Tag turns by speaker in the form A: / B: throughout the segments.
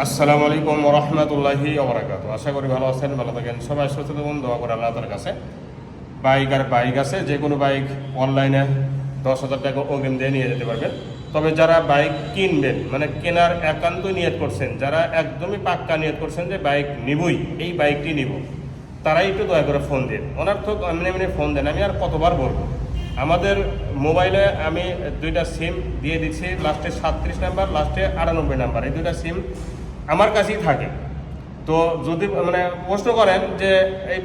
A: আসসালামু আলাইকুম রহমতুল্লাহি ওবরাকাত আশা করি ভালো আছেন, ভালো থাকেন। সবাই সচেতন দোয়া করে আল্লাহ তার কাছে। বাইক আর বাইক আছে যে কোনো বাইক অনলাইনে দশ হাজার টাকা অগ্রিম দিয়ে নিয়ে যেতে পারবেন। তবে যারা বাইক কিনবেন মানে কেনার একান্ত নিয়ত করছেন, যারা একদমই পাক্কা নিয়ত করছেন যে বাইক নিবই, এই বাইকটি নিব, তারাই একটু দয়া করে ফোন দিন। অনার্থক এমনি এমনি ফোন দেন, আমি আর কতবার বলব? আমাদের মোবাইলে আমি দুইটা সিম দিয়ে দিচ্ছি, লাস্টে সাতত্রিশ নাম্বার, লাস্টে আটানব্বই নাম্বার। এই দুইটা সিম আমার কাছেই থাকে। তো যদি মানে প্রশ্ন করেন যে এই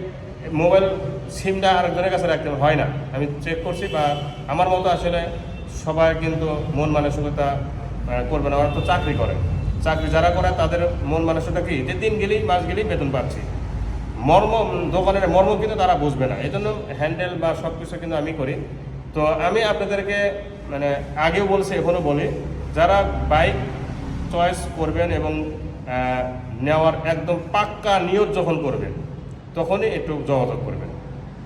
A: মোবাইল সিমটা আরেকজনের কাছে রাখতে হয় না, আমি চেক করছি বা আমার মতো আসলে সবাই কিন্তু মন মানসিকতা করবে না। তো চাকরি করে। চাকরি যারা করে তাদের মন মানসিকতা কি? যে দিন গেলেই, মাস গেলেই বেতন পাচ্ছি। মর্ম, দোকানের মর্ম কিন্তু তারা বুঝবে না। এই জন্য হ্যান্ডেল বা সব কিছু কিন্তু আমি করি। তো আমি আপনাদেরকে মানে আগেও বলছি এখনও বলি, যারা বাইক চয়েস করবেন এবং নেওয়ার একদম পাক্কা নিয়ত যখন করবেন, তখনই একটু যোগাযোগ করবেন।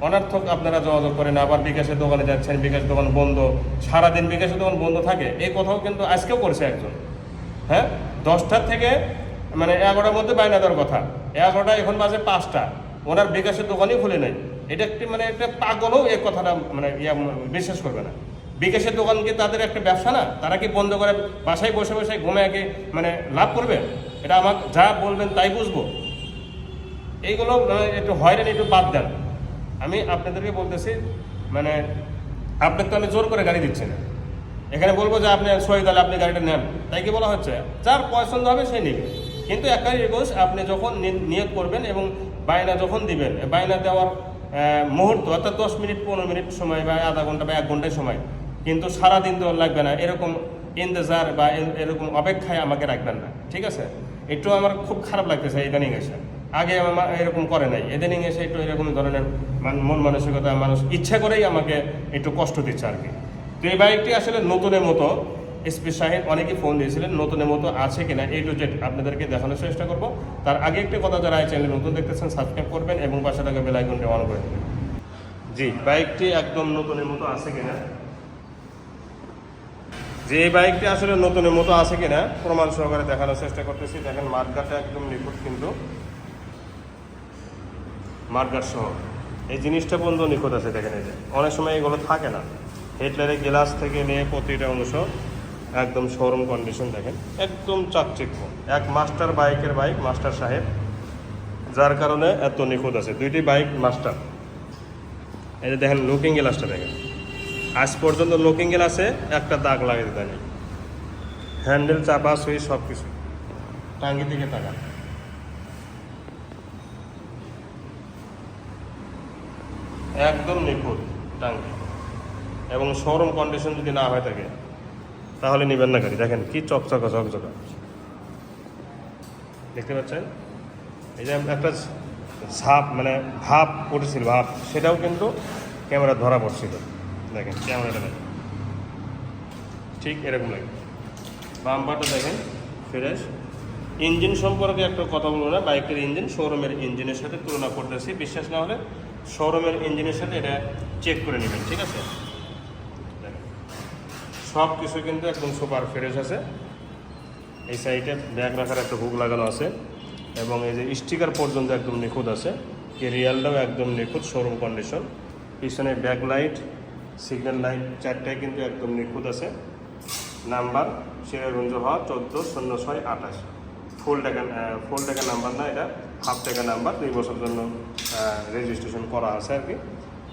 A: অনার্থক আপনারা যোগাযোগ করেন, আবার বিকাশের দোকানে যাচ্ছেন বিকাশ দোকান বন্ধ, সারাদিন বিকাশের দোকান বন্ধ থাকে, এই কথাও কিন্তু আজকেও করছে একজন। হ্যাঁ? দশটার থেকে মানে এগারোটার মধ্যে বাইনা দেওয়ার কথা। এগারোটা, এখন বাজে পাঁচটা। ওনার বিকাশের দোকানই খুলে নেই। এটা একটি মানে একটা পাগলও এই কথাটা মানে ইয়া, বিশ্বাস করবে না। বিকাশের দোকান কি তাদের একটা ব্যবসা না? তারা কি বন্ধ করে বাসায় বসে বসে ঘুমে আগে মানে লাভ করবে? এটা আমাকে যা বলবেন তাই বুঝব। এইগুলো একটু হয়রানি, একটু বাদ দেন। আমি আপনাদেরকে বলতেছি মানে আপনাকে তো আমি জোর করে গাড়ি দিচ্ছি না। এখানে বলব যে আপনি সই তাহলে আপনি গাড়িটা নেন। তাই কি বলা হচ্ছে? যার পছন্দ হবে সে নেবে। কিন্তু একটা রিকোয়েস্ট আপনি যখন নিয়োগ করবেন এবং বায়না যখন দিবেন, বায়না দেওয়ার মুহূর্ত, অর্থাৎ দশ মিনিট, পনেরো মিনিট সময় বা আধা ঘণ্টা বা এক ঘন্টায় সময় কিন্তু সারাদিন তো লাগবে না। এরকম ইন্তজার বা এরকম অপেক্ষায় আমাকে রাখবেন না। ঠিক আছে? একটু আমার খুব খারাপ লাগতেছে ইদানিং এসে। আগে আমার এরকম করে নাই। ইদানিং এসে একটু এরকম ধরনের মান- মন মানসিকতা, মানুষ ইচ্ছা করেই আমাকে একটু কষ্ট দিচ্ছে আর কি। তো এই বাইকটি আসলে নতুনের মতো এসপি সাহেব অনেকেই ফোন দিয়েছিলেন, নতুনের মতো আছে কিনা এই টু জেড আপনাদেরকে দেখানোর চেষ্টা করব। তার আগে একটি কথা যারা এই চ্যানেল নতুন দেখতেছেন সাবস্ক্রাইব করবেন এবং পাশে থাকা বেল আইকনটি অন করে দেবেন। জি, বাইকটি একদম নতুনের মতো আছে কিনা? যে বাইকটি আসলে নতুনের মতো আছে কিনা প্রমাণ সহকারে দেখানোর চেষ্টা করতেছি। দেখেন মার্কারটা একদম নিখুঁত কিন্তু। মার্কার সহ। এই জিনিসটা বন্ধু নিখুঁত আছে, দেখেন এই যে। অনেক সময় এগুলো থাকে না। হেডলাইটের গ্লাস থেকে নিয়ে প্রতিটা অংশ একদম শোরুম কন্ডিশন, দেখেন। একদম চাকচিক্য। এক মাস্টার বাইকের বাইক, মাস্টার সাহেব। যার কারণে এত নিখুঁত আছে। দুইটি বাইক মাস্টার। এই যে দেখেন লুকিং গ্লাসটা দেখেন। আজ পর্যন্ত লুকিং গ্লাসে একটা দাগ লাগিয়ে দিতে নেই। হ্যান্ডেল, চাপা সুইচ সব কিছু টাঙ্গি দিকে টাকা একদম নিখুঁত টাঙ্গি। এবং শোরুম কন্ডিশন যদি না হয়ে থাকে, তাহলে নেবেন না গাড়ি। দেখেন কি চকচকা চকচকা। দেখতে পাচ্ছেন? এই যে একটা ঝাপ মানে ভাব উঠেছিল, ভাব। সেটাও কিন্তু ক্যামেরা ধরা পড়ছিল। দেখেন ক্যামেরাটা দেখেন? ঠিক এরকম লাগে। বাম্পারটা দেখেন ফ্রেশ ইঞ্জিন সম্পর্কে একটা কথা বলব না, বাইকের ইঞ্জিন, শোরুমের ইঞ্জিনের সাথে তুলনা করতেছি। বিশ্বাস না হলে শোরুমের ইঞ্জিনের সাথে এটা চেক করে নেবেন, ঠিক আছে। সব কিছু কিন্তু একদম সুপার ফ্রেশ আছে। এই সাইডে ব্যাগ রাখার একটা হুক লাগানো আছে এবং এই যে স্টিকার পর্যন্ত একদম নিখুঁত আছে। এই রিয়ালটাও একদম নিখুঁত শোরুম কন্ডিশন পিছনে ব্যাক লাইট সিগন্যাল লাইট চারটায় কিন্তু একদম নিখুঁত আছে। নাম্বার সিরাজগঞ্জ হওয়া চোদ্দ শূন্য ছয় আঠাশ। ফুল টাকা ফুল টাকা নাম্বার না, এটা হাফ টাকা নাম্বার। দুই বছর জন্য রেজিস্ট্রেশন করা আছে আর কি।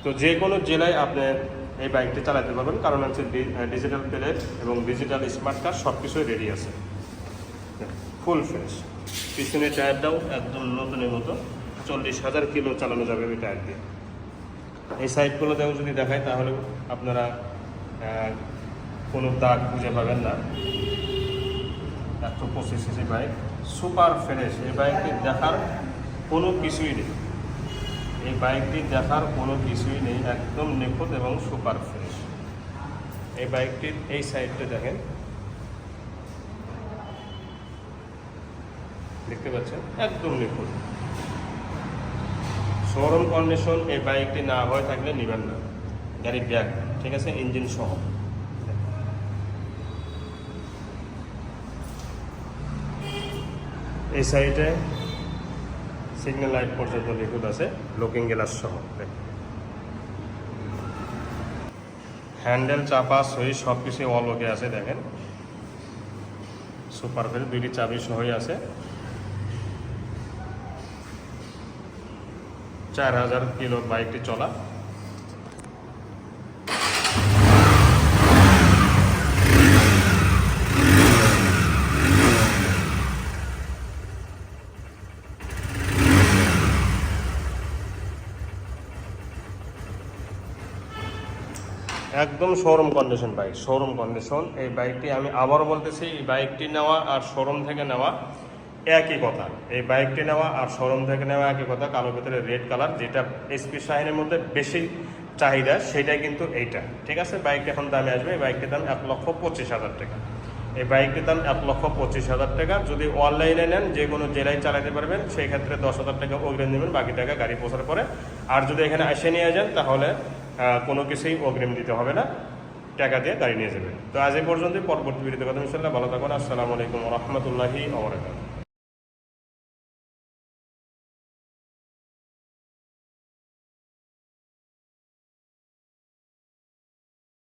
A: তো যে কোনো জেলায় আপনি এই বাইকটি চালাতে পারবেন। কারণ হচ্ছে ডিজিটাল প্লেট এবং ডিজিটাল স্মার্ট কার্ড সব কিছুই রেডি আছে ফুল ফ্রেশ পিছনের টায়ারটাও একদম নতুনের মতো। চল্লিশ হাজার কিলো চালানো যাবে ওই টায়ার দিয়ে। এই সাইডগুলোতেও যদি দেখায় তাহলে আপনারা কোনো দাগ খুঁজে পাবেন না। একশো পঁচিশ সিসি বাইক সুপার ফ্রেশ এই বাইকটি দেখার কোনো কিছুই নেই। এই বাইকটি দেখার কোনো কিছুই নেই। একদম নিখুঁত এবং সুপার ফ্রেশ এই বাইকটির এই সাইডটা দেখেন। দেখতে পাচ্ছেন? একদম নিখুঁত। শোরুম কন্ডিশন এই বাইকটি না হয়ে থাকলে নেবেন না। গাড়ি ব্যাগ, ঠিক আছে? ইঞ্জিন সহ। এই সাইডে সিগন্যাল লাইট পর্যন্ত লিকুদ আছে, লুকিং গ্লাস সহ। হ্যান্ডেল, চাপা, সই সব কিছু অল ওকে আছে, দেখেন। সুপার ফেল দুইটি চাবি সহই আছে। চার হাজার কিলো বাইকটি চলা। একদম showroom condition bike showroom condition এই বাইকটি আমি আবারও বলতেছি, এই বাইকটি নেওয়া আর শোরুম থেকে নেওয়া একই কথা। এই বাইকটি নেওয়া আর শোরুম থেকে নেওয়া একই কথা। কালো ভিতরে রেড কালার, যেটা এসপি শাহিনের মধ্যে বেশি চাহিদা, সেটাই কিন্তু এইটা। ঠিক আছে? বাইকটা এখন দামে আসবে। এই বাইকটির দাম এক লক্ষ পঁচিশ হাজার টাকা। এই বাইকটির দাম এক লক্ষ পঁচিশ হাজার টাকা। যদি অনলাইনে নেন, যে কোনো জেলায় চালাতে পারবেন সেই ক্ষেত্রে দশ হাজার টাকা অগ্রিম নেবেন। বাকি টাকা গাড়ি পৌঁছার পরে। আর যদি এখানে এসে নিয়ে যান, তাহলে কোনো কিছুই অগ্রিম দিতে হবে না। টাকা দিয়ে গাড়ি নিয়ে যাবেন। তো আজ এই পর্যন্তই। পরবর্তী ভিডিওতে কথা ইনশাল্লাহ ভালো থাকুন। আসসালামু আলাইকুম রহমতুল্লাহি আবরাকাত